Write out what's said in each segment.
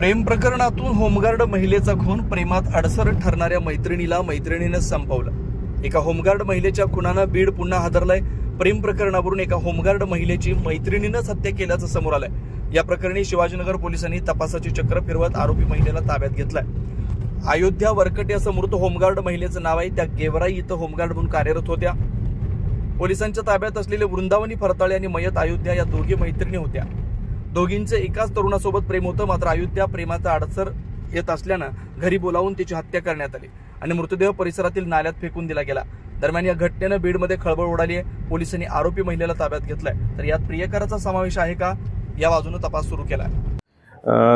प्रेम प्रकरणातून होमगार्ड महिलेचा खून प्रेमात अडसर ठरणाऱ्या मैत्रिणीला मैत्रिणीनं संपवलं. एका होमगार्ड महिलेच्या खुनानं बीड पुन्हा हादरलाय. प्रेम प्रकरणावरून एका होमगार्ड महिलेची मैत्रिणीनंच हत्या केल्याचं समोर आलंय. या प्रकरणी शिवाजीनगर पोलिसांनी तपासाची चक्र फिरवत आरोपी महिलेला ताब्यात घेतलाय. अयोध्या वरकटे असं मृत होमगार्ड महिलेचं नाव आहे. त्या गेवराई इथं होमगार्ड म्हणून कार्यरत होत्या. पोलिसांच्या ताब्यात असलेले वृंदावनी फरताळे आणि मयत अयोध्या या दोघी मैत्रिणी होत्या. दोघींचे एकाच तरुणासोबत प्रेम होतं मात्र अयोध्या प्रेमाचा अडसर येत असल्यानं घरी बोलावून तिची हत्या करण्यात आली आणि मृतदेह परिसरातील नाल्यात फेकून दिला गेला. दरम्यान या घटनेनं बीडमध्ये खळबळ उडाली आहे. पोलिसांनी आरोपी महिलेला ताब्यात घेतलाय. तर यात प्रियकराचा समावेश आहे का? या बाजूने तपास सुरू केलाय.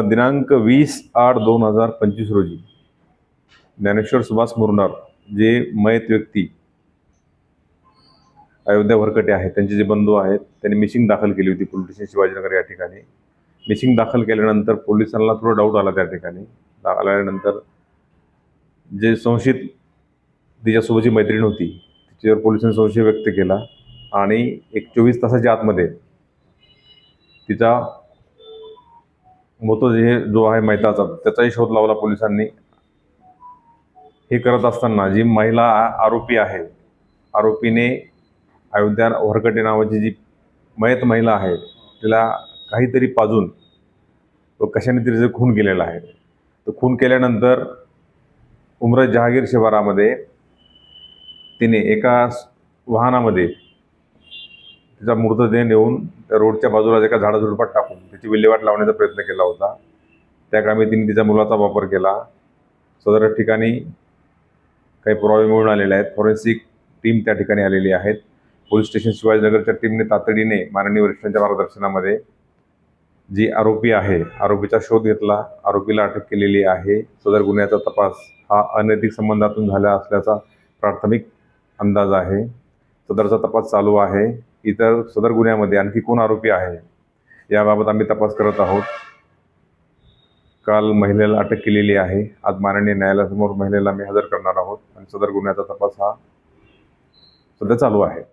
दिनांक वीस आठ दोन हजार पंचवीस रोजी ज्ञानेश्वर सुभाष मुरनार जे मयत व्यक्ती अयोध्या भरकटे आहेत त्यांचे जे बंधू आहेत त्यांनी मिसिंग दाखल केली होती पोलीस स्टेशन शिवाजीनगर या ठिकाणी. मिसिंग दाखल केल्यानंतर पोलिसांना थोडा डाऊट आला त्या ठिकाणी. आल्यानंतर जे संशयित तिच्यासोबतची मैत्रीण होती तिच्यावर पोलिसांनी संशय व्यक्त केला आणि एक चोवीस तासाच्या आतमध्ये तिचा मृतदेह जो आहे मैताचा त्याचाही शोध लावला पोलिसांनी. हे करत असताना जी महिला आरोपी आहे आरोपीने अयोध्या वरकटे नावाची जी मयत महिला आहे तिला काहीतरी पाजून व कशाने तिचे खून केलेला आहे. तो खून केल्यानंतर उमरत जहागीर शिवारामध्ये तिने एका वाहनामध्ये तिचा मृतदेह नेऊन त्या रोडच्या बाजूला एका झाडाझुडपात टाकून त्याची विल्हेवाट लावण्याचा प्रयत्न केला होता. त्या कामी तिने तिच्या मुलाचा वापर केला. सदर ठिकाणी काही पुरावे मिळून आलेले आहेत. फॉरेन्सिक टीम त्या ठिकाणी आलेली आहेत. पोलीस स्टेशन शिवाजीनगरच्या टीमने तातडीने माननीय वरिष्ठांच्या मार्गदर्शनामध्ये जी आरोपी आहे आरोपीचा शोध घेतला. आरोपीला अटक केलेली आहे. सदर गुन्ह्याचा तपास हा अनैतिक संबंधातून झाला असल्याचा प्राथमिक अंदाज आहे. सदरचा तपास चालू आहे. इतर सदर गुन्ह्यामध्ये आणखी कोण आरोपी आहे याबाबत आम्ही तपास करत आहोत. काल महिलेला अटक केलेली आहे. आज माननीय न्यायालयासमोर महिलेला मी हजर करणार आहोत आणि सदर गुन्ह्याचा तपास हा सध्या चालू आहे.